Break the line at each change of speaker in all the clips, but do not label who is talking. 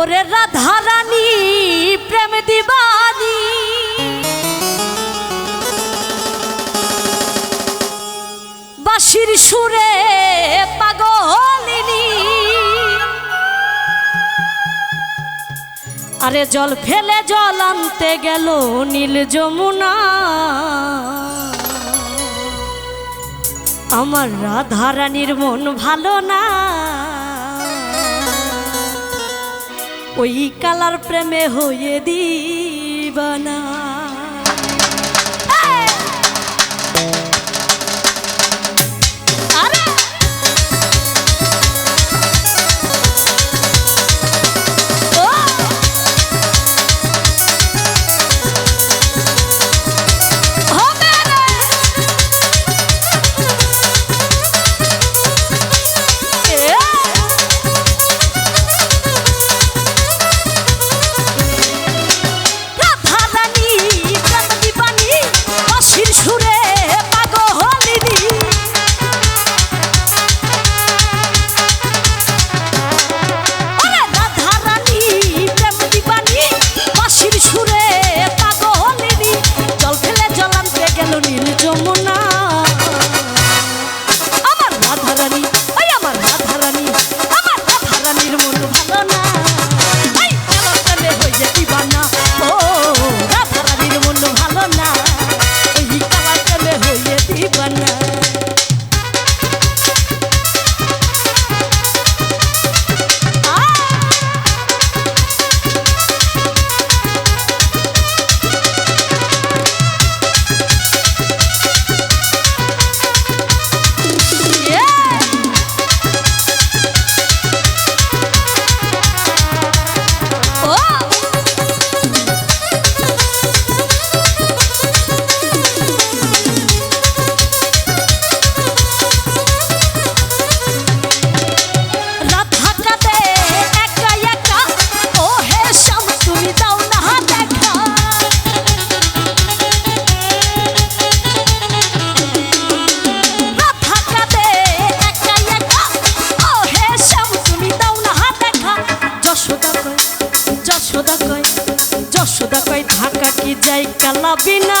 ওরে রাধা রানী প্রেম দিবানি। বাসির সুরে পাগলিনি। আরে জল ফেলে জল আনতে গেল নীল যমুনা। আমার রাধারানীর মন ভালো না। ওই কালার প্রেমে হয়ে দিবানা। যশোদা কয় যশোদা কয় ঢাকা কি যাই কালা বিনা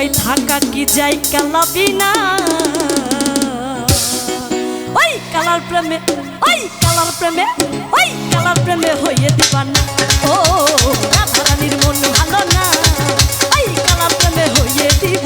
কয় ঢাকা কি যাই কালাবি না? ওই কালার প্রেমে, ওই কালার প্রেমে, ওই কালার প্রেমে হইয়ে দিবান ও, রাধারানীর মন ভালো না। ওই কালার প্রেমে হইয়ে দিবা